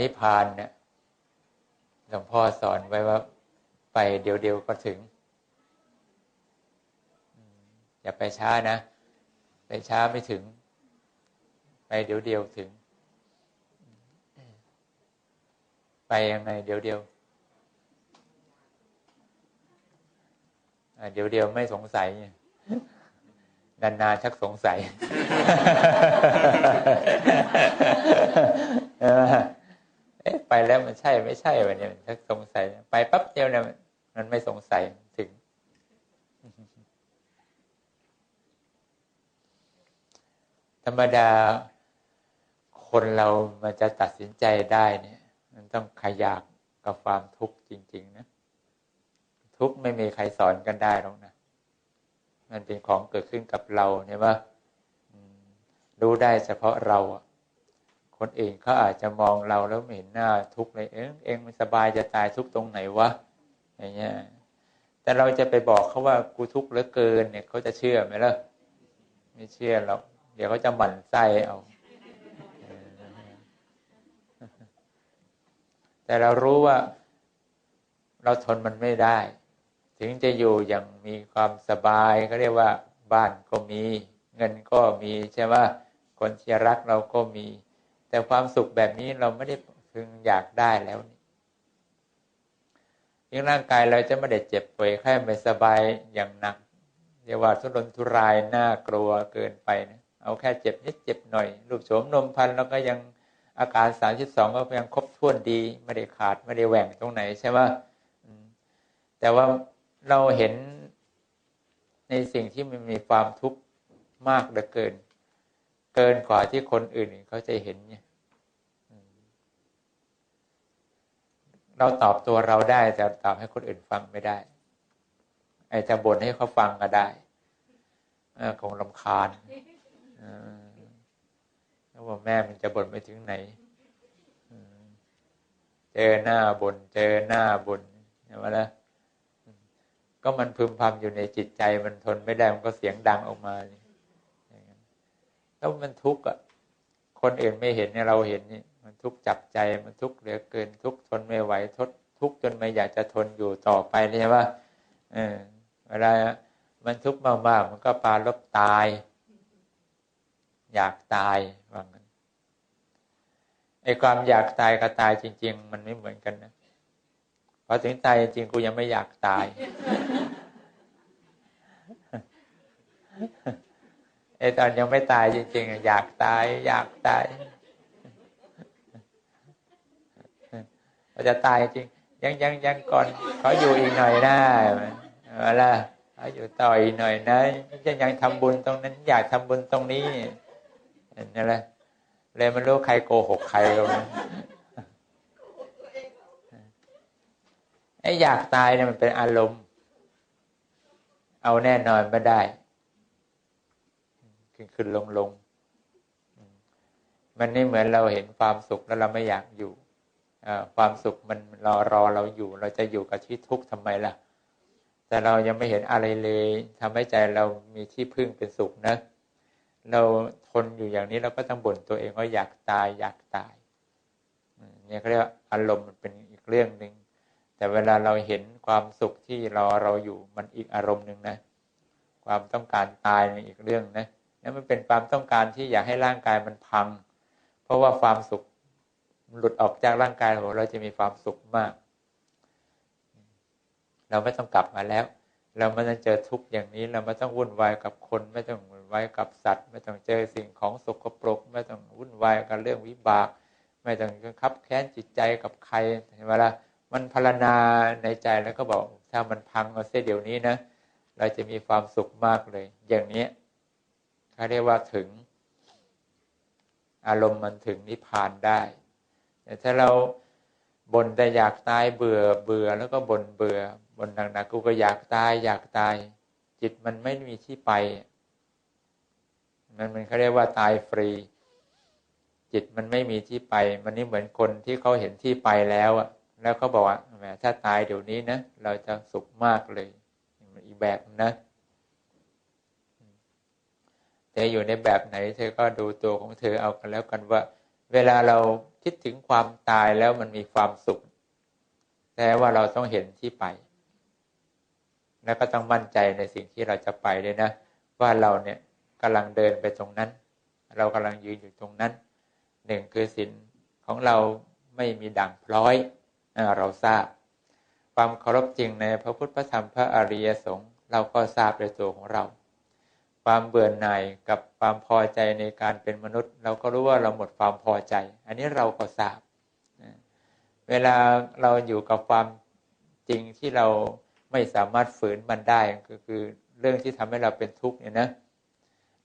นิพพานเนี่ยหลวงพ่อสอนไว้ว่าไปเดี๋ยวเดียวก็ถึง อย่าไปช้านะ ไปช้าไม่ถึง ไปเดี๋ยวเดียวถึง ไปยังไงเดี๋ยวเดียวเดี๋ยวเดียวไม่สงสัย นานๆชักสงสัย ไปแล้วมันใช่ไม่ใช่วะเนี่ยชักสงสัย ไปปั๊บเดียวเนี่ยมันไม่สงสัยถึง ธรรมดาคนเรามันจะตัดสินใจได้เนี่ย มันต้องขยากกับความทุกข์จริง ๆ นะ ทุกข์ไม่มีใครสอนกันได้หรอกนะ มันเป็นของเกิดขึ้นกับเราเนี่ยว่ารู้ได้เฉพาะเรา คนอื่นเขาอาจจะมองเราแล้วไม่เห็นหน้าทุกเลยเองเองมันสบายจะตายทุกตรงไหนวะอย่างเงี้ยแต่เราจะไปบอกเขาว่ากูทุกข์เหลือเกินเนี่ยเขาจะเชื่อไหมล่ะไม่เชื่อหรอกเดี๋ยวเขาจะหมั่นไส้เอาแต่เรารู้ว่า เราทนมันไม่ได้ ถึงจะอยู่อย่างมีความสบายก็เรียกว่า บ้านก็มี เงินก็มีใช่ไหมคนที่รักเราก็มี แต่ความสุขแบบนี้เราไม่ได้พึงอยากได้แล้วยิ่งร่างกายเราจะไม่ได้เจ็บป่วยแค่ไม่สบายอย่างหนักเยกว่าทุรนทุรายน่ากลัวเกินไปนะเอาแค่เจ็บนิดเจ็บหน่อยรูปโฉมนมพันเราก็ยังอาการสามสิบสองก็ยังครบถ้วนดีไม่ได้ขาดไม่ได้แหว่งตรงไหนใช่ไหมแต่ว่าเราเห็นในสิ่งที่มันมีความทุกข์มากเหลือเกิน เกินกว่าที่คนอื่นเขาจะเห็นเนี่ย เราตอบตัวเราได้ แต่ตอบให้คนอื่นฟังไม่ได้ ไอ้จะบ่นให้เขาฟังก็ได้คงลำคาญแล้วว่าแม่มันจะบ่นไปถึงไหนเจอหน้าบน่นเจอหน้าบน่นใช่ไหมล่ะก็มันพึมพำอยู่ในจิตใจมันทนไม่ได้มันก็เสียงดังออกมาแล้วมันทุกข์อะ คนอื่นไม่เห็นเนี่ยเราเห็นนี่ มันทุกข์จับใจมันทุกข์เหลือเกินทุกข์ทนไม่ไหวทดทุกข์จนไม่อยากจะทนอยู่ต่อไปเลยว่าเออเวลามันทุกข์มากๆมันก็ปาลบตาย อยากตายว่างั้นไอ้ความอยากตายกับตายจริง ๆ มันไม่เหมือนกันนะพอถึงตายจริงกูยังไม่อยากตายไอ้ตอนยังไม่ตายจริงๆอยากตาย อยากตาย เราจะตายจริง ยังยังยังก่อนเขาอยู่อีกหน่อยนะเอาละเขาอยู่ต่ออีกหน่อยนะจะยังทำบุญตรงนั้น อยากทำบุญตรงนี้นี่แหละเลยมันรู้ใครโกหกใครตรงนั้นไอ้อยากตายเนี่ยมันเป็นอารมณ์ เอาแน่นอนไม่ได้ขึ้นขึ้นลงลง มันนี่เหมือนเราเห็นความสุขแล้วเราไม่อยากอยู่ ความสุขมันรอรอเราอยู่ เราจะอยู่กับชีวิตทุกข์ทำไมล่ะ แต่เรายังไม่เห็นอะไรเลยทำให้ใจเรามีที่พึ่งเป็นสุขนะ เราทนอยู่อย่างนี้เราก็ต้องบ่นตัวเองว่าอยากตายอยากตายเนี่ยเขาเรียกว่าอารมณ์มันเป็นอีกเรื่องหนึ่งแต่เวลาเราเห็นความสุขที่รอเราอยู่มันอีกอารมณ์หนึ่งนะ ความต้องการตายอีกเรื่องนะนั่นมันเป็นความต้องการที่อยากให้ร่างกายมันพัง เพราะว่าความสุข หลุดออกจากร่างกายเราเราจะมีความสุขมาก เราไม่ต้องกลับมาแล้ว เราไม่ต้องเจอทุกข์อย่างนี้ เราไม่ต้องวุ่นวายกับคน ไม่ต้องวุ่นวายกับสัตว์ ไม่ต้องเจอสิ่งของสกปรก ไม่ต้องวุ่นวายกับเรื่องวิบาก ไม่ต้องคับแค้นจิตใจกับใครเห็นไหมล่ะมันพารณาในใจแล้วก็บอกถ้ามันพังมาเสียเดี๋ยวนี้นะเราจะมีความสุขมากเลย อย่างนี้เขาเรียกว่าถึง อารมณ์มันถึงนิพพานได้ แต่ถ้าเราบ่นแต่อยากตายเบื่อเบื่อแล้วก็บ่นเบื่อบ่นหนักๆกูก็อยากตาย อยากตาย จิตมันไม่มีที่ไป มันมันเขาเรียกว่าตายฟรี จิตมันไม่มีที่ไป มันนี่เหมือนคนที่เขาเห็นที่ไปแล้วอะ แล้วเขาบอกว่าแหมถ้าตายเดี๋ยวนี้นะเราจะสุขมากเลยอีกแบบนะแต่อยู่ในแบบไหน เธอก็ดูตัวของเธอเอากันแล้วกันว่า เวลาเรา คิดถึงความตายแล้วมันมีความสุข แต่ว่าเราต้องเห็นที่ไป แล้วก็ต้องมั่นใจในสิ่งที่เราจะไปเลยนะ ว่าเราเนี่ยกำลังเดินไปตรงนั้น เรากำลังยืนอยู่ตรงนั้นหนึ่งคือศีลของเราไม่มีด่างพร้อยเราทราบ ความเคารพจริงในพระพุทธพระธรรมพระอริยสงฆ์เราก็ทราบในตัวของเรา ความเบื่อหน่ายกับความพอใจในการเป็นมนุษย์ เราก็รู้ว่าเราหมดความพอใจ อันนี้เราก็ทราบเวลาเราอยู่กับความจริงที่เราไม่สามารถฝืนมันได้ก็คือเรื่องที่ทำให้เราเป็นทุกข์เนี่ยนะ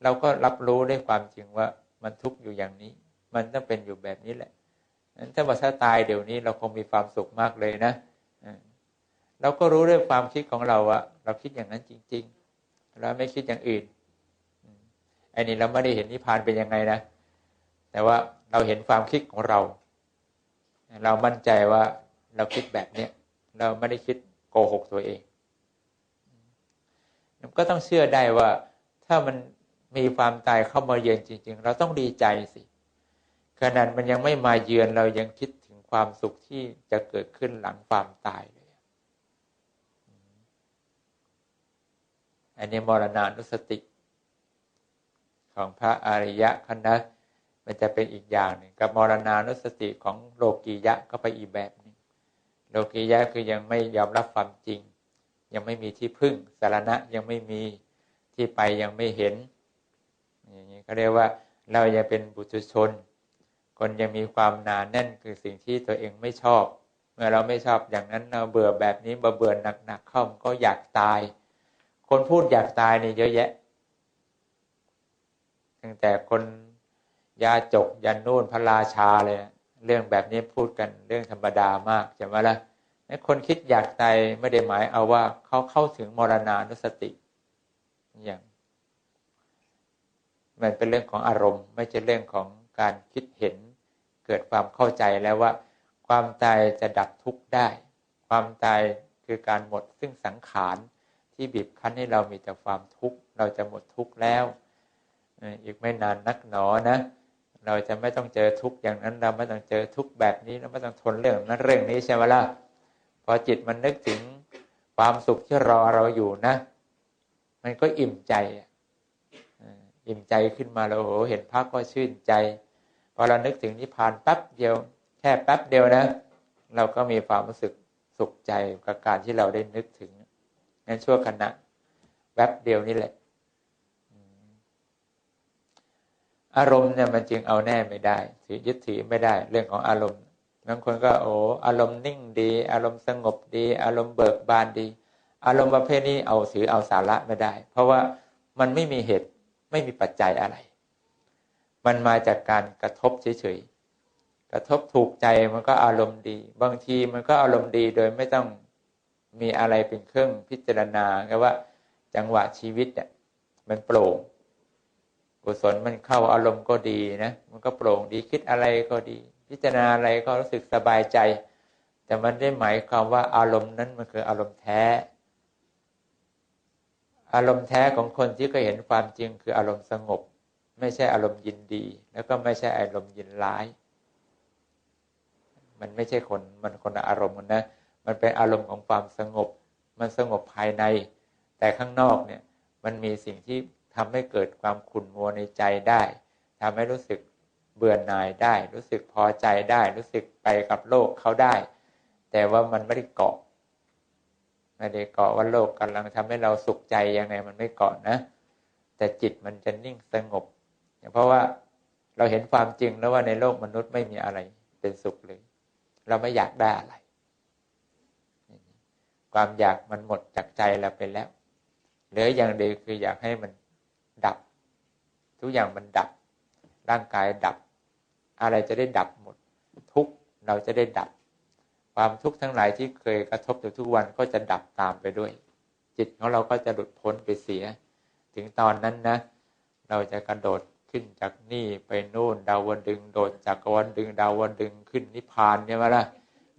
เราก็รับรู้ด้วยความจริงว่ามันทุกข์อยู่อย่างนี้ มันต้องเป็นอยู่แบบนี้แหละนั้นถ้าว่าถ้าตายเดี๋ยวนี้เราคงมีความสุขมากเลยนะเราก็รู้ด้วยความคิดของเราอะเราคิดอย่างนั้นจริง ๆ เราไม่คิดอย่างอื่น อันนี้เราไม่ได้เห็นนิพพานเป็นยังไงนะ แต่ว่าเราเห็นความคิดของเรา เรามั่นใจว่าเราคิดแบบเนี้ยเราไม่ได้คิดโกหกตัวเองก็ต้องเชื่อได้ว่าถ้ามันมีความตายเข้ามาเยือนจริง ๆ เราต้องดีใจสิขนาดมันยังไม่มาเยือนเรายังคิดถึงความสุขที่จะเกิดขึ้นหลังความตายเลย อันนี้มรณานุสติ ของพระอริยะคณะมันจะเป็นอีกอย่างหนึ่งกับมรณานุสติของโลกียะก็ไปอีกแบบหนึ่งโลกียะคือยังไม่ยอมรับความจริง ยังไม่มีที่พึ่งสารณะยังไม่มีที่ไปยังไม่เห็นอย่างนี้เขาเรียกว่าเรายังเป็นบุตุชน คนยังมีความหนานแน่นคือสิ่งที่ตัวเองไม่ชอบ เมื่อเราไม่ชอบอย่างนั้นเราเบื่อแบบนี้เบื่อหนักๆเข้าก็อยากตาย คนพูดอยากตายนี่เยอะแยะ ตั้งแต่คนยาจกยันนู่นพระราชาเลย เรื่องแบบนี้พูดกันเรื่องธรรมดามากใช่ไหมละ่ะคนคิดอยากตายไม่ได้หมายเอาว่าเขาเข้าถึงมรณานุสติ อย่างมันเป็นเรื่องของอารมณ์ ไม่ใช่เรื่องของการคิดเห็น เกิดความเข้าใจแล้วว่า ความตายจะดับทุกข์ได้ ความตายคือการหมดซึ่งสังขารที่บีบคั้นให้เรามีแต่ความทุกข์เราจะหมดทุกข์แล้ว อีกไม่นานนักหนอนะ เราจะไม่ต้องเจอทุกอย่างนั้น เราไม่ต้องเจอทุกแบบนี้เราไม่ต้องทนเรื่องนั้นเรื่องนี้ใช่ไหมล่ะพอจิตมันนึกถึงความสุขที่รอเราอยู่นะ มันก็อิ่มใจอิ่มใจขึ้นมาแล้วโหเห็นพระก็ชื่นใจพอเรานึกถึงนิพพานแป๊บเดียว แค่แป๊บเดียวนะ เราก็มีความรู้สึกสุขใจกับการที่เราได้นึกถึงงั้นชั่วขณะแป๊บเดียวนี่แหละ อารมณ์เนี่ยมันจึงเอาแน่ไม่ได้ถือยึดถือไม่ได้ เรื่องของอารมณ์บางคนก็โอ้อารมณ์นิ่งดี อารมณ์สงบดี อารมณ์เบิกบานดี อารมณ์ประเภทนี้เอาถือเอาสาระไม่ได้ เพราะว่ามันไม่มีเหตุไม่มีปัจจัยอะไร มันมาจากการกระทบเฉยๆกระทบถูกใจมันก็อารมณ์ดี บางทีมันก็อารมณ์ดีโดยไม่ต้องมีอะไรเป็นเครื่องพิจารณาแค่ว่า จังหวะชีวิตเนี่ยมันโปร่ง กุศลมันเข้าอารมณ์ก็ดีนะ มันก็โปร่งดีคิดอะไรก็ดี พิจารณาอะไรก็รู้สึกสบายใจ แต่มันได้หมายความว่าอารมณ์นั้นมันคืออารมณ์แท้ อารมณ์แท้ของคนที่เคยเห็นความจริงคืออารมณ์สงบ ไม่ใช่อารมณ์ยินดี แล้วก็ไม่ใช่อารมณ์ยินร้าย มันไม่ใช่คนมันคนอารมณ์นะ มันเป็นอารมณ์ของความสงบ มันสงบภายใน แต่ข้างนอกเนี่ย มันมีสิ่งที่ ทำให้เกิดความขุ่นมัวในใจได้ทำให้รู้สึกเบื่อหน่ายได้ รู้สึกพอใจได้ รู้สึกไปกับโลกเขาได้ แต่ว่ามันไม่ได้เกาะไม่ได้เกาะว่าโลกกำลังทำให้เราสุขใจยังไงมันไม่เกาะนะ แต่จิตมันจะนิ่งสงบ เพราะว่าเราเห็นความจริงแล้วว่าในโลกมนุษย์ไม่มีอะไรเป็นสุขเลย เราไม่อยากได้อะไร ความอยากมันหมดจากใจเราไปแล้ว เหลืออย่างเดียวคืออยากให้มัน ดับ ทุกอย่างมันดับ ร่างกายดับ อะไรจะได้ดับหมด ทุกเราจะได้ดับ ความทุกข์ทั้งหลายที่เคยกระทบอยู่ทุกวันก็จะดับตามไปด้วย จิตของเราก็จะหลุดพ้นไปเสีย ถึงตอนนั้นนะ เราจะกระโดดขึ้นจากนี่ไปนู่นดาวดึง โดดจากกวันดึงดาวดึงขึ้นนิพพานใช่ไหมล่ะ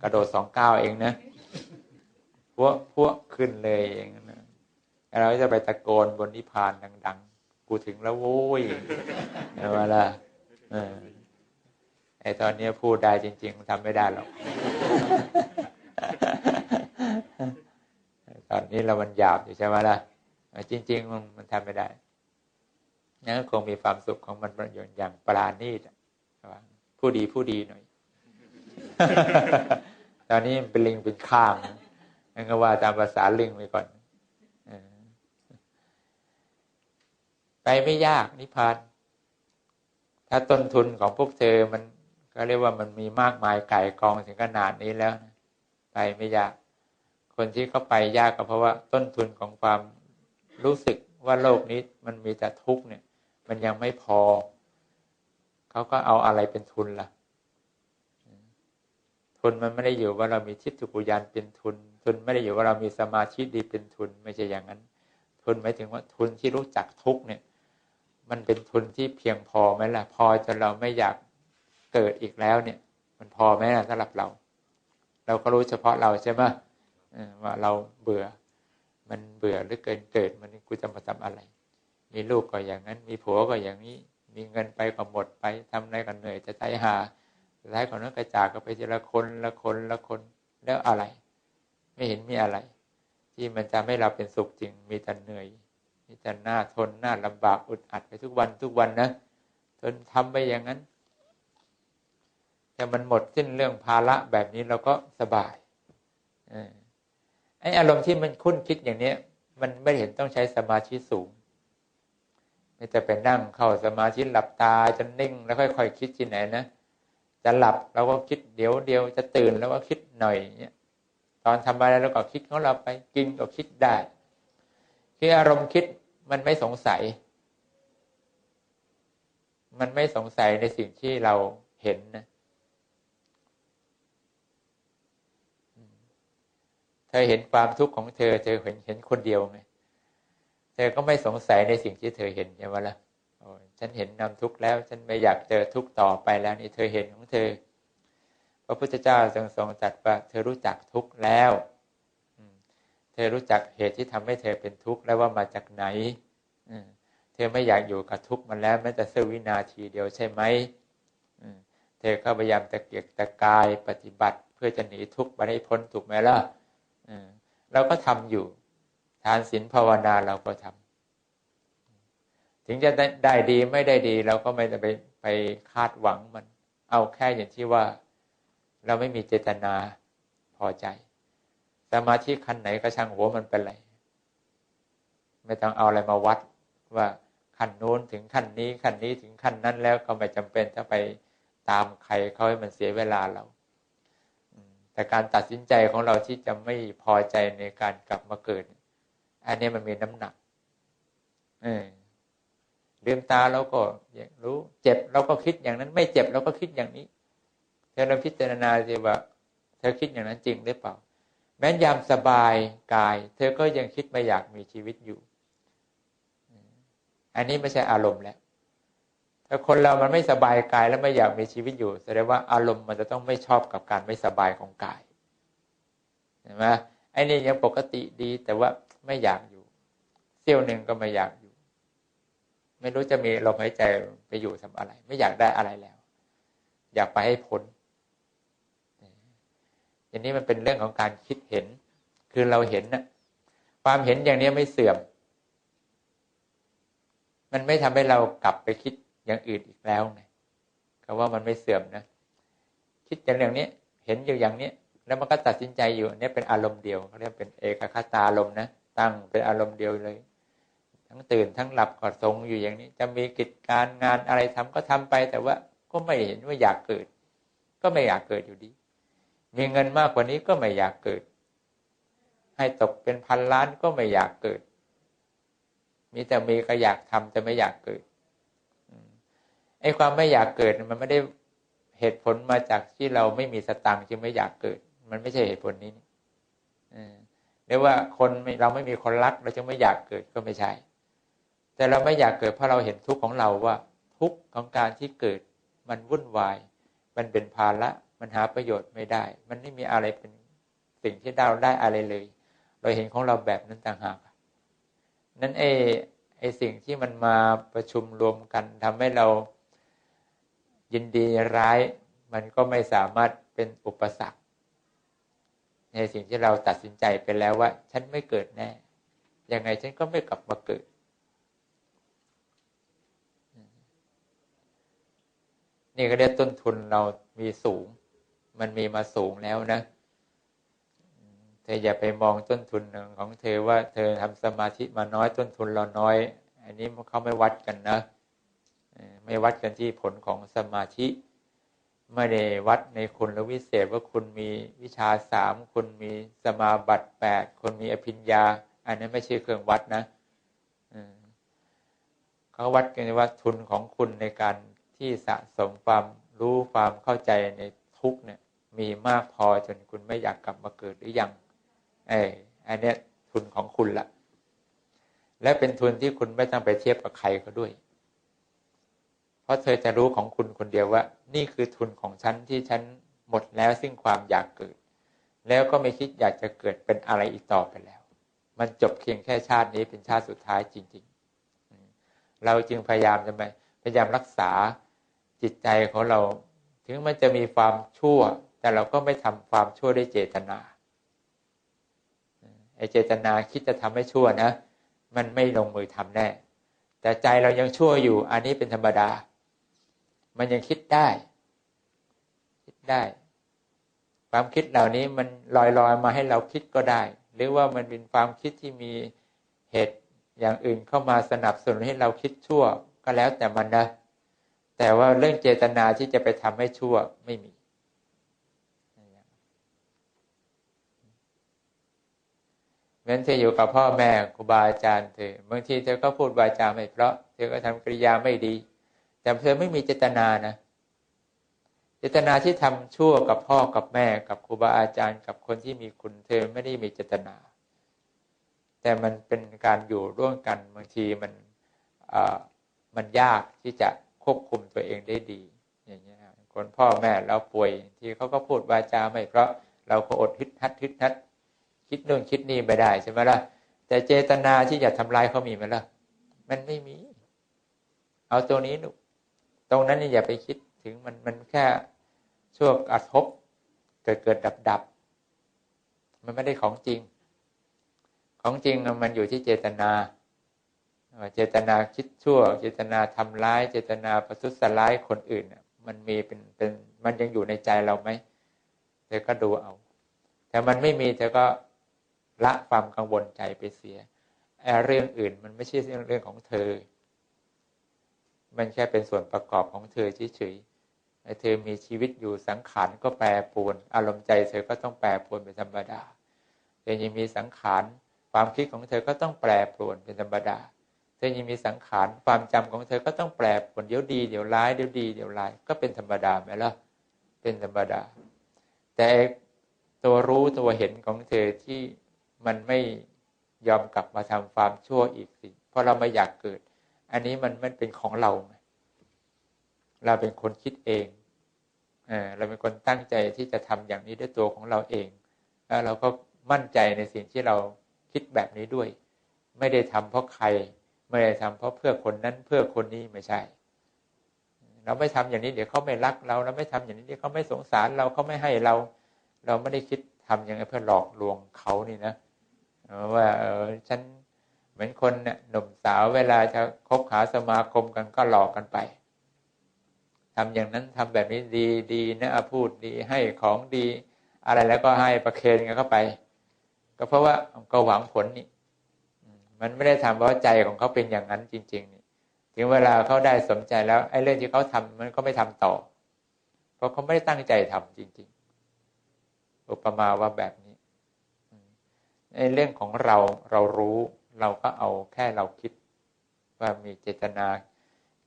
กระโดดสองก้าวเองนะพวกพวกขึ้นเลยเองนะเราจะไปตะโกนบนนิพพานดัง ๆ กูถึงแล้วโว้ยใช่ไหมล่ะไอ้ตอนนี้พูดได้จริง ๆทำไม่ได้หรอก ตอนนี้เรามันหยาบอยู่ใช่ไหมล่ะ จริง ๆ มันทำไม่ได้นั่นก็คงมีความสุขของมันประโยชน์อย่างปราณีตผู้ดีผู้ดีหน่อย ตอนนี้เป็นลิงเป็นข้างนั่นก็ว่าตามภาษาลิงไปก่อน ไปไม่ยากนิพพาน ถ้าต้นทุนของพวกเธอมันก็เรียกว่ามันมีมากมายไก่กองถึงขนาดนี้แล้วไปไม่ยาก คนที่เขาไปยากก็เพราะว่าต้นทุนของความรู้สึกว่าโลกนี้มันมีแต่ทุกข์เนี่ย มันยังไม่พอ เขาก็เอาอะไรเป็นทุนละ่ะ ทุนมันไม่ได้อยู่ว่าเรามีทิฏฐิปุยานเป็นทุน ทุนไม่ได้อยู่ว่าเรามีสมาธิดีเป็นทุน ไม่ใช่อย่างนั้น ทุนหมายถึงว่าทุนที่รู้จักทุกเนี่ย มันเป็นทุนที่เพียงพอไหมล่ะ พอจนเราไม่อยากเกิดอีกแล้วเนี่ย มันพอไหมล่ะสำหรับเรา เราก็รู้เฉพาะเราใช่ไหมว่าเราเบื่อ มันเบื่อหรือเกินเกิด มันกูจะมาทำอะไร มีลูกก็อย่างนั้น มีผัวก็อย่างนี้ มีเงินไปก็หมดไปทำอะไรกันเหนื่อยจะใจหาสุดท้ายของนั้นกระจากก็ไปทีละคนละคนละคนแล้วอะไร ไม่เห็นมีอะไร ที่มันจะไม่เราเป็นสุขจริงมีแต่เหนื่อย มีแต่หน้าทนหน้าลำบากอุดอัดไปทุกวันทุกวันนะทนทำไปอย่างนั้น แต่มันหมดสิ้นเรื่องภาระแบบนี้เราก็สบายไอ้อารมณ์ที่มันคุ้นคิดอย่างนี้มันไม่เห็นต้องใช้สมาธิสูงไม่จะไปนั่งเข้าสมาธิหลับตาจนนิ่ง แล้วค่อยๆคคิดที่ไหนนะจะหลับเราก็คิดเดี๋ยวเดียวจะตื่นแล้วก็คิดหน่อยเนี่ยตอนทำอะไรเราก็คิดของเราไปกินก็คิดได้คืออารมณ์คิด มันไม่สงสัย มันไม่สงสัยในสิ่งที่เราเห็นนะ เธอเห็นความทุกข์ของเธอ เธอเห็นเห็นคนเดียวไงเธอก็ไม่สงสัยในสิ่งที่เธอเห็นใช่ไหมล่ะฉันเห็นนำทุกข์แล้ว ฉันไม่อยากเจอทุกข์ต่อไปแล้วนี่เธอเห็นของเธอ พระพุทธเจ้าทรงทรงตรัสว่าเธอรู้จักทุกข์แล้ว เธอรู้จักเหตุที่ทำให้เธอเป็นทุกข์แล้วว่ามาจากไหนเธอไม่อยากอยู่กับทุกข์มันแล้วแม้แต่เสี้ยววินาทีเดียวใช่ไหมเธอก็พยายามตะเกียกตะกายปฏิบัติ เพื่อจะหนีทุกข์ไปให้พ้นถูกไหมล่ะเราก็ทำอยู่ ทานศีลภาวนาเราก็ทำถึงจะได้ดีไม่ได้ดี เราก็ไม่จะไปไปคาดหวังมัน เอาแค่อย่างที่ว่า เราไม่มีเจตนาพอใจ สมาธิขั้นไหนก็ช่างหัวมันเป็นไร ไม่ต้องเอาอะไรมาวัดว่าขั้นโน้นถึงขั้นนี้ขั้นนี้ถึงขั้นนั้นแล้วก็ไม่จำเป็นจะไปตามใครเขาให้มันเสียเวลาเราแต่การตัดสินใจของเราที่จะไม่พอใจในการกลับมาเกิด อันนี้มันมีน้ำหนักเออลืมตาเราก็อยากรู้ เจ็บเราก็คิดอย่างนั้น ไม่เจ็บเราก็คิดอย่างนี้เธอเราพิจารณาสิว่า เธอคิดอย่างนั้นจริงหรือเปล่า แม้ยามสบายกาย เธอก็ยังคิดไม่อยากมีชีวิตอยู่ อันนี้ไม่ใช่อารมณ์แล้วถ้าคนเรามันไม่สบายกายแล้วไม่อยากมีชีวิตอยู่แสดงว่าอารมณ์มันจะต้องไม่ชอบกับการไม่สบายของกายเห็นไหมไอ้นี่ยังปกติดีแต่ว่าไม่อยากอยู่เสี้ยวหนึ่งก็ไม่อยากอยู่ ไม่รู้จะมีลมหายใจไปอยู่ทำอะไร ไม่อยากได้อะไรแล้ว อยากไปให้พ้น อย่างนี้มันเป็นเรื่องของการคิดเห็น คือเราเห็นนะความเห็นอย่างนี้ไม่เสื่อม มันไม่ทำให้เรากลับไปคิดอย่างอื่นอีกแล้วไงก็ว่ามันไม่เสื่อมนะ คิดอย่างนี้เห็นอยู่อย่างนี้แล้วมันก็ตัดสินใจอยู่อันี่เป็นอารมณ์เดียวเขาเรียกเป็นเอกคตาอารมณ์นะตั้งเป็นอารมณ์เดียวเลย ทั้งตื่นทั้งหลับก็ทรงอยู่อย่างนี้ จะมีกิจการงานอะไรทำก็ทำไป แต่ว่าก็ไม่เห็นว่าอยากเกิด ก็ไม่อยากเกิดอยู่ดี มีเงินมากกว่านี้ก็ไม่อยากเกิด ให้ตกเป็นพันล้านก็ไม่อยากเกิด มีแต่มีก็อยากทำแต่ไม่อยากเกิดไอ้ความไม่อยากเกิดมันไม่ได้เหตุผลมาจากที่เราไม่มีสตังค์จึงไม่อยากเกิด มันไม่ใช่เหตุผลนี้เรียกว่าคนเราไม่มีคนรักเราจึงไม่อยากเกิดก็ไม่ใช่ แต่เราไม่อยากเกิดเพราะเราเห็นทุกข์ของเราว่า ทุกข์ของการที่เกิดมันวุ่นวาย มันเป็นภาระ มันหาประโยชน์ไม่ได้ มันไม่มีอะไรเป็นสิ่งที่เราได้อะไรเลย เราเห็นของเราแบบนั้นต่างหากนั้นไอ้ไอ้สิ่งที่มันมาประชุมรวมกันทำให้เรายินดีร้าย มันก็ไม่สามารถเป็นอุปสรรค ในสิ่งที่เราตัดสินใจไปแล้วว่า ฉันไม่เกิดแน่ ยังไงฉันก็ไม่กลับมาเกิดนี่ก็เรียกต้นทุนเรามีสูง มันมีมาสูงแล้วนะ เธออย่าไปมองต้นทุนของเธอว่าเธอทำสมาธิมาน้อยต้นทุนเราน้อย อันนี้เขาไม่วัดกันนะ ไม่วัดกันที่ผลของสมาธิ ไม่ได้วัดในคุณและวิเศษว่าคุณมีวิชาสามคุณมีสมาบัติแปดคุณมีอภิญญา อันนั้นไม่ใช่เครื่องวัดนะเขาวัดกันว่าทุนของคุณในการที่สะสมความรู้ความเข้าใจในทุกเนี่ย มีมากพอจนคุณไม่อยากกลับมาเกิดหรือยังไอ้อันนี้ทุนของคุณละและเป็นทุนที่คุณไม่ต้องไปเทียบกับใครก็ด้วย เพราะเธอจะรู้ของคุณคนเดียวว่า นี่คือทุนของฉันที่ฉันหมดแล้วซึ่งความอยากเกิด แล้วก็ไม่คิดอยากจะเกิดเป็นอะไรอีกต่อไปแล้ว มันจบเพียงแค่ชาตินี้เป็นชาติสุดท้ายจริง ๆ เราจึงพยายามจะไปพยายามรักษาจิตใจของเรา ถึงมันจะมีความชั่ว แต่เราก็ไม่ทำความชั่วด้วยเจตนาไอเจตนาคิดจะทำให้ชั่วนะ มันไม่ลงมือทำแน่ แต่ใจเรายังชั่วอยู่ อันนี้เป็นธรรมดา มันยังคิดได้ คิดได้ ความคิดเหล่านี้มันลอยลอยมาให้เราคิดก็ได้ หรือว่ามันเป็นความคิดที่มีเหตุอย่างอื่นเข้ามาสนับสนุนให้เราคิดชั่ว ก็แล้วแต่มันนะ แต่ว่าเรื่องเจตนาที่จะไปทำให้ชั่วไม่มี เหมือนเธออยู่กับพ่อแม่ครูบาอาจารย์เธอบางทีเธอก็พูดวาจาไม่เพราะ เธอก็ทำกริยาไม่ดี แต่เธอไม่มีเจตนานะเจตนาที่ทำชั่วกับพ่อกับแม่กับครูบาอาจารย์ กับคนที่มีคุณเธอไม่ได้มีเจตนา แต่มันเป็นการอยู่ร่วมกันบางทีมันมันยากที่จะควบคุมตัวเองได้ดี อย่างเงี้ยคนพ่อแม่เราป่วย ที่เขาก็พูดวาจาไม่เพราะเราก็อดฮิดฮัดฮิดฮัด คิดนู่นคิดนี่ไม่ได้ใช่ไหมล่ะ แต่เจตนาที่จะทำลายเขามีไหมล่ะ มันไม่มี เอาตัวนี้หนุตรงนั้นนี่อย่าไปคิดถึงมันมันแค่ช่วงกระทบเกิดเกิดดับดับมันไม่ได้ของจริง ของจริงมันอยู่ที่เจตนา เจตนาคิดชั่ว เจตนาทำร้าย เจตนาประทุษร้ายคนอื่นมันมีเป็นเป็นมันยังอยู่ในใจเราไหมเธอก็ดูเอา แต่มันไม่มีเธอก็ ละความกังวลใจไปเสียเรื่องอื่นมันไม่ใช่เรื่องของเธอ มันแค่เป็นส่วนประกอบของเธอเฉยๆเธอมีชีวิตอยู่สังขารก็แปรปรวน อารมณ์ใจเธอก็ต้องแปรปรวนเป็นธรรมดาเธอยังมีสังขารความคิดของเธอก็ต้องแปรปรวนเป็นธรรมดา เธอยังมีสังขารความจำของเธอก็ต้องแปรปรวนเดี๋ยวดีเดี๋ยวร้ายเดี๋ยวดีเดี๋ยวร้ายก็เป็นธรรมดาไหมล่ะ เป็นธรรมดา แต่ตัวรู้ตัวเห็นของเธอที่ มันไม่ยอมกลับมาทำความชั่วอีกสิ เพราะเราไม่อยากเกิด อันนี้มันมันเป็นของเรา เราเป็นคนคิดเองเราเป็นคนตั้งใจที่จะทำอย่างนี้ด้วยตัวของเราเอง แล้วเราก็มั่นใจในสิ่งที่เราคิดแบบนี้ด้วย ไม่ได้ทำเพราะใคร ไม่ได้ทำเพราะเพื่อคนนั้นเพื่อคนนี้ไม่ใช่ เราไม่ทำอย่างนี้เดี๋ยวเขาไม่รักเรา เราไม่ทำอย่างนี้เดี๋ยวเขาไม่สงสารเราเขาไม่ให้เรา เราไม่ได้คิดทำอย่างนี้เพื่อหลอกลวงเขานี่นะ ว่าเออฉันเหมือนคนเนี่ยหนุ่มสาวเวลาจะคบหาสมาคมกันก็หลอกกันไปทำอย่างนั้นทำแบบนี้ดีดีนะพูดดีให้ของดี อะไรแล้วก็ให้ประเคนกันเข้าไป ก็เพราะว่าก็หวังผลนี่มันไม่ได้ทำเพราะใจของเขาเป็นอย่างนั้นจริง ๆ นี่ถึงเวลาเขาได้สนใจแล้วไอ้เรื่องที่เขาทำมันก็ไม่ทำต่อ เพราะเขาไม่ได้ตั้งใจทำจริง ๆ อุปมาว่าแบบ ในเรื่องของเราเรารู้เราก็เอาแค่เราคิด ว่ามีเจตนา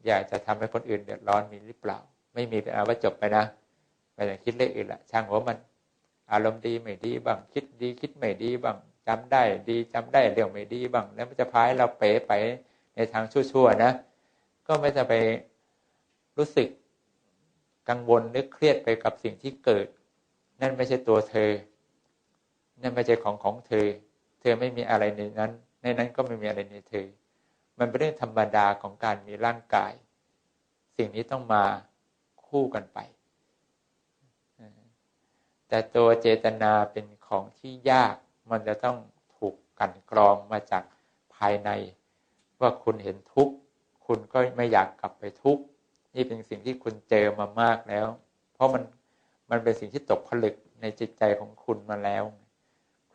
อยากจะทำให้คนอื่นเดือดร้อนมีหรือเปล่า ไม่มีเป็นอาว่าจบไปนะไม่ต้องคิดเรื่องอื่นละช่างหัวมัน อารมณ์ดีไม่ดีบ้างคิดดีคิดไม่ดีบ้างจำได้ดีจำได้เรื่องไม่ดีบ้างแล้วมันจะพายเราเป๋ไปในทางชั่วๆนะ ก็ไม่จะไปรู้สึกกังวลหรือเครียดไปกับสิ่งที่เกิด นั่นไม่ใช่ตัวเธอ นั่นไม่ใช่ของของเธอ เธอไม่มีอะไรในนั้น ในนั้นก็ไม่มีอะไรในเธอ มันเป็นเรื่องธรรมดาของการมีร่างกาย สิ่งนี้ต้องมาคู่กันไป แต่ตัวเจตนาเป็นของที่ยาก มันจะต้องถูกกันกรองมาจากภายใน ว่าคุณเห็นทุกข์ คุณก็ไม่อยากกลับไปทุกข์ นี่เป็นสิ่งที่คุณเจอมามากแล้ว เพราะมันมันเป็นสิ่งที่ตกผลึกในจิตใจของคุณมาแล้ว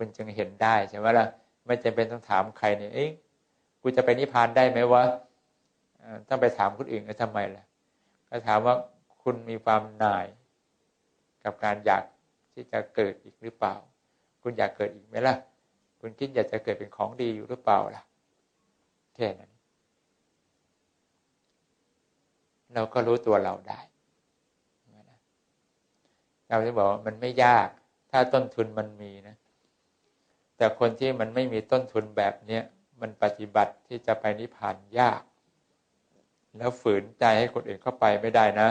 คุณจึงเห็นได้ใช่ไหมล่ะไม่จำเป็นต้องถามใครเนี่ยเอ้ยกูจะไปนิพพานได้ไหมวะต้องไปถามคนอื่นก็ทำไมล่ะก็ถามว่าคุณมีความหน่าย กับการอยากที่จะเกิดอีกหรือเปล่า คุณอยากเกิดอีกไหมล่ะ คุณคิดอยากจะเกิดเป็นของดีอยู่หรือเปล่าล่ะแค่นั้นเราก็รู้ตัวเราได้ เราจะบอกว่ามันไม่ยาก ถ้าต้นทุนมันมีนะ แต่คนที่มันไม่มีต้นทุนแบบเนี้ยมันปฏิบัติที่จะไปนิพพานยาก แล้วฝืนใจให้คนอื่นเข้าไปไม่ได้นะ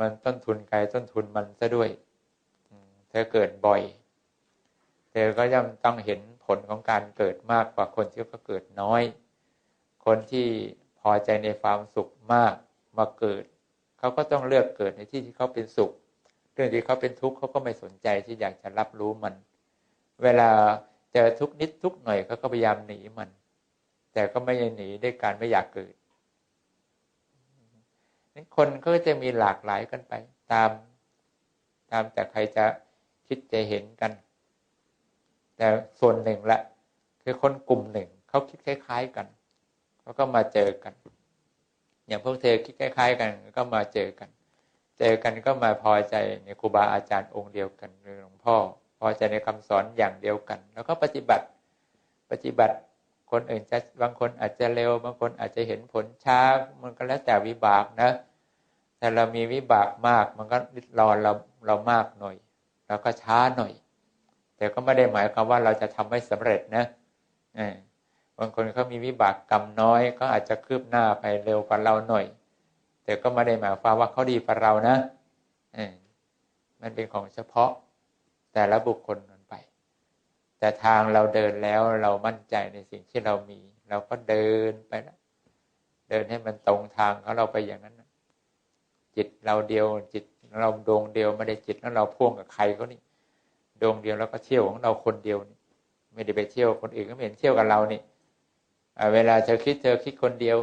มันต้นทุนไกลต้นทุนมันซะด้วยเธอเกิดบ่อย เธอก็ย่อมต้องเห็นผลของการเกิดมากกว่าคนที่เขาเกิดน้อย คนที่พอใจในความสุขมากมาเกิด เขาก็ต้องเลือกเกิดในที่ที่เขาเป็นสุข เรื่องที่เขาเป็นทุกข์เขาก็ไม่สนใจที่อยากจะรับรู้มัน เวลาเจอทุกนิดทุกหน่อยเขาก็พยายามหนีมัน แต่ก็ไม่หนีด้วยการไม่อยากเกิดนั้นคนก็จะมีหลากหลายกันไป ตาม ตามแต่ใครจะคิดจะเห็นกัน แต่ส่วนหนึ่งละคือคนกลุ่มหนึ่งเขาคิดคล้าย ๆกันเขาก็มาเจอกัน อย่างพวกเธอคิดคล้าย ๆ กัน ก็มาเจอกัน เจอกันก็มาพอใจในครูบาอาจารย์องค์เดียวกันหรือหลวงพ่อ อใจในคำสอนอย่างเดียวกัน แล้วก็ปฏิบัติปฏิบัติคนอื่นจะบางคนอาจจะเร็ว บางคนอาจจะเห็นผลช้ามันก็แล้วแต่วิบากนะแต่เรามีวิบากมาก มันก็รอเราเรามากหน่อย แล้วก็ช้าหน่อย แต่ก็ไม่ได้หมายความว่าเราจะทำให้สำเร็จนะบางคนเขามีวิบากกรรมน้อย ก็อาจจะคืบหน้าไปเร็วกว่าเราหน่อย แต่ก็ไม่ได้หมายความว่าเขาดีกว่าเรานะมันเป็นของเฉพาะ แต่ละบุคคลนันไป แต่ทางเราเดินแล้วเรามั่นใจในสิ่งที่เรามี เราก็เดินไปนะเดินให้มันตรงทางเขาเราไปอย่างนั้นจิตเราเดียวจิตเราดวงเดียวไม่ได้จิตแล้วเราพ่วงกับใครเขานี่ดวงเดียวแล้วก็เที่ยวของเราคนเดียวนี่ไม่ได้ไปเที่ยวคนอื่นก็ไม่เห็นเที่ยวกับเรานี่เวลาเธอคิดเธอคิดคนเดียว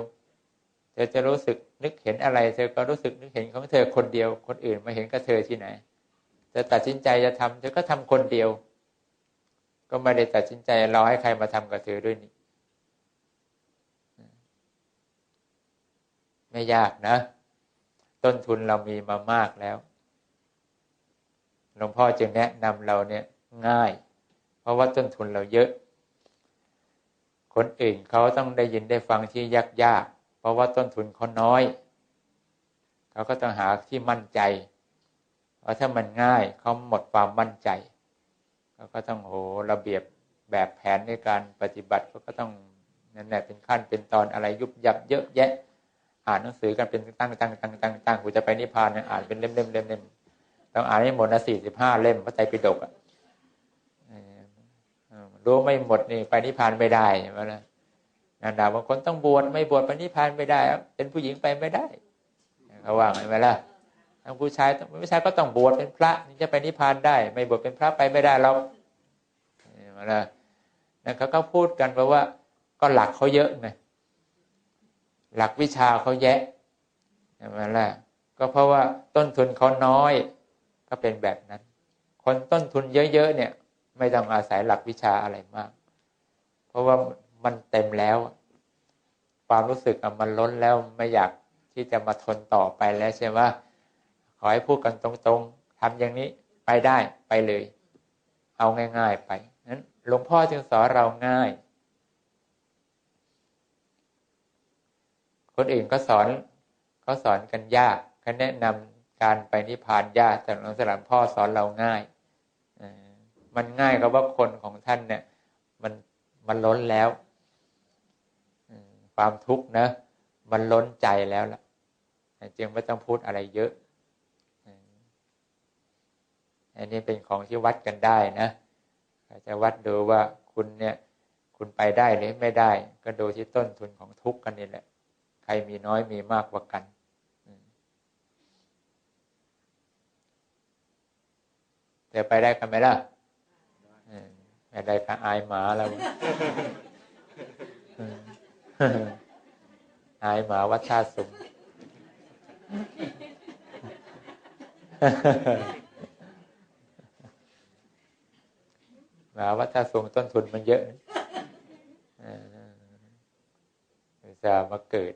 เธอจะรู้สึกนึกเห็นอะไร เธอก็รู้สึกนึกเห็นของเธอคนเดียว คนอื่นมาเห็นกับเธอที่ไหน เธอตัดสินใจจะทำเธอก็ทำคนเดียว ก็ไม่ได้ตัดสินใจรอให้ใครมาทำกับเธอด้วยนี่ไม่ยากนะ ต้นทุนเรามีมามากแล้วหลวงพ่อจึงแนะนำเราเนี่ยง่าย เพราะว่าต้นทุนเราเยอะ คนอื่นเขาต้องได้ยินได้ฟังที่ยากยากเพราะว่าต้นทุนเขาน้อย เขาก็ต้องหาที่มั่นใจ เพราะถ้ามันง่ายเขาหมดความมั่นใจเขาก็ต้องโหระเบียบแบบแผนในการปฏิบัติเขาก็ต้องนั่นแหละเป็นขั้นเป็นตอนอะไรยุบยับเยอะแยะ อ่านหนังสือกันเป็นตั้งตั้งตั้งตั้งตั้งกูจะไปนิพพานเนี่ยอ่านเป็นเล่มเล่มเล่มเล่มต้องอ่านให้หมดนะสี่สิบห้าเล่มพระไตรปิฎกอะรู้ไม่หมดนี่ไปนิพพานไม่ได้ใช่ไหมล่ะนันดาบางคนต้องบวชไม่บวชไปนิพพานไม่ได้ เป็นผู้หญิงไปไม่ได้เขาว่าไงไหมล่ะ ทั้งผู้ชายผู้ชายก็ต้องบวชเป็นพระนี่จะไปนิพพานได้ ไม่บวชเป็นพระไปไม่ได้เรามาละนั่นเขาก็พูดกันเพราะว่า ก็หลักเขาเยอะไงหลักวิชาเขาแยะใช่ไหมล่ะก็เพราะว่าต้นทุนเขาน้อย ก็เป็นแบบนั้น คนต้นทุนเยอะๆเนี่ย ไม่ต้องอาศัยหลักวิชาอะไรมาก เพราะว่ามันเต็มแล้ว ความรู้สึกมันล้นแล้วไม่อยากที่จะมาทนต่อไปแล้วใช่ไหม ขอให้พูดกันตรงๆทำอย่างนี้ไปได้ไปเลย เอาง่าย ๆ ไปนั้นหลวงพ่อจึงสอนเราง่าย คนอื่นก็สอนเขาสอนกันยากเขาแนะนำการไปนิพพานยากแต่หลวงสพ่อสอนเราง่ายมันง่ายกับว่าคนของท่านเนี่ย มันมันล้นแล้วความทุกข์นะ มันล้นใจแล้วล่ะจึงไม่ต้องพูดอะไรเยอะ อันนี้เป็นของที่วัดกันได้นะอาจจะวัดดูว่าคุณเนี่ยคุณไปได้หรือไม่ได้ ก็ดูที่ต้นทุนของทุกข์กันนี่แหละ ใครมีน้อยมีมากกว่ากันเดี๋ยวไปได้กันไหมล่ะไม่ได้ก็อายหมาแล้วอายหมาวัดชาติสุมาว่าถ้าสูงต้นทุนมันเยอะจะมาเกิด